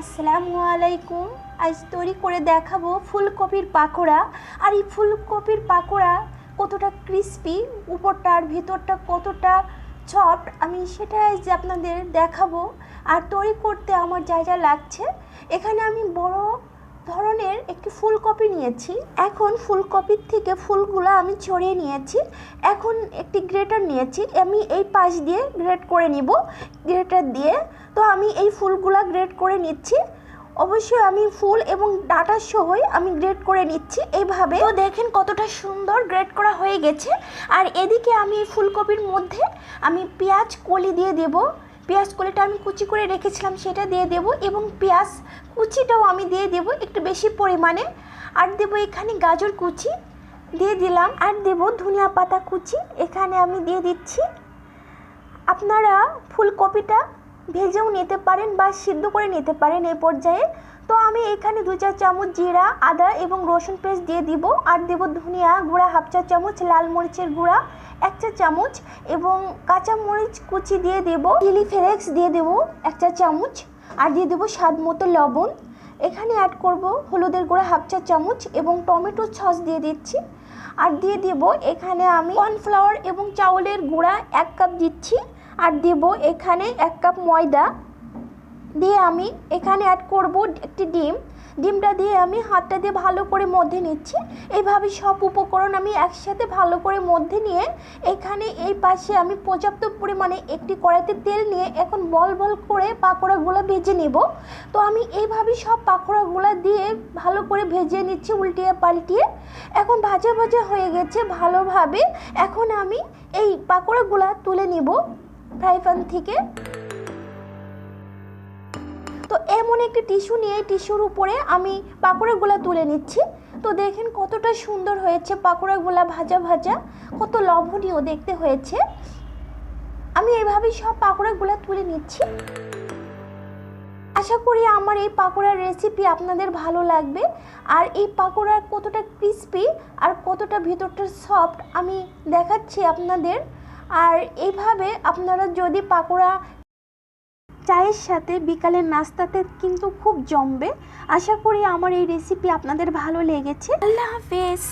আসসালামু আলাইকুম। আজ তৈরি করে দেখাবো ফুলকপির পাকোড়া। আর এই ফুলকপির পাকোড়া কতটা ক্রিস্পি উপরটা আর ভিতরটা কতটা ছট আমি সেটা আজ আপনাদের দেখাবো। আর তৈরি করতে আমার যা যা লাগছে, এখানে আমি বড় ধরনের একটি ফুলকপি নিয়েছি। এখন ফুলকপির থেকে ফুলগুলো আমি ছড়িয়ে নিয়েছি। এখন একটি গ্রেটার নিয়েছি। আমি এই পাশ দিয়ে গ্রেট করে নিব। গ্রেটার দিয়ে তো আমি এই ফুলগুলা গ্রেট করে নিচ্ছি। অবশ্যই আমি ফুল এবং ডাটা সহই আমি গ্রেট করে নিচ্ছি। এইভাবে তো দেখেন কতটা সুন্দর গ্রেট করা হয়ে গেছে। আর এদিকে আমি ফুলকপির মধ্যে আমি পেঁয়াজ কলি দিয়ে দেব। পেঁয়াজ কলিটা আমি কুচি করে রেখেছিলাম সেটা দিয়ে দেব এবং পেঁয়াজ কুচিটাও আমি দিয়ে দেব একটু বেশি পরিমাণে। আর দেব এখানে গাজর কুচি দিয়ে দিলাম। আর দেব ধনিয়া পাতা কুচি। এখানে আমি দিয়ে দিচ্ছি। আপনারা ফুলকপিটা ভেজেও নিতে পারেন বা সিদ্ধ করে নিতে পারেন এই পর্যায়ে। তো আমি এখানে দু চার চামচ জিরা, আদা এবং রসুন পেস্ট দিয়ে দিব। আর দেব ধনিয়া গুঁড়া, হাফ চা চামচ লাল মরিচের গুঁড়া, এক চা চামচ এবং কাঁচা মরিচ কুচি দিয়ে দেব। চিলি ফ্লেক্স দিয়ে দেব এক চা চামচ। আর দিয়ে দেবো স্বাদ মতো লবণ। এখানে অ্যাড করব হলুদের গুঁড়া, হাফ চা চামচ এবং টমেটো সস দিয়ে দিচ্ছি। আর দিয়ে দেব এখানে আমি কর্নফ্লাওয়ার এবং চাউলের গুঁড়া এক কাপ দিচ্ছি। আর দেব এখানে এক কাপ ময়দা। দিয়ে আমি এখানে অ্যাড করব একটি ডিম। ডিমটা দিয়ে আমি হাতটা দিয়ে ভালো করে মধ্যে নিচ্ছি। এইভাবে সব উপকরণ আমি একসাথে ভালো করে মধ্যে নিয়ে এখানে এই পাশে আমি পর্যাপ্ত পরিমাণে একটি কড়াইতে তেল নিয়ে এখন বল বল করে পাকোড়াগুলো ভেজে নেব। তো আমি এইভাবে সব পাকোড়াগুলো দিয়ে ভালো করে ভেজে নিচ্ছি উল্টিয়ে পাল্টিয়ে। এখন ভাজা ভাজা হয়ে গেছে ভালোভাবে। এখন আমি এই পাকোড়াগুলো তুলে নিব। ফ্রাই থেকে। তো এমন একটি টিস্যু নিয়ে টিস্যুর উপরে আমি পাকোড়াগুলো তুলে নিচ্ছি। তো দেখেন কতটা সুন্দর হয়েছে পাকোড়াগুলো ভাজা ভাজা, কত লবণীয় দেখতে হয়েছে। আমি এইভাবেই সব পাকোড়াগুলো তুলে নিচ্ছি। আশা করি আমার এই পাকোড়ার রেসিপি আপনাদের ভালো লাগবে। আর এই পাকোড়ার কতটা ক্রিস্পি আর কতটা ভিতরটা সফট আমি দেখাচ্ছি আপনাদের। আর এইভাবে আপনারা যদি পাকোড়া চায়ের সাথে বিকালের নাস্তাতে কিন্তু খুব জমবে। আশা করি আমার এই রেসিপি আপনাদের ভালো লেগেছে। আল্লাহ হাফেজ।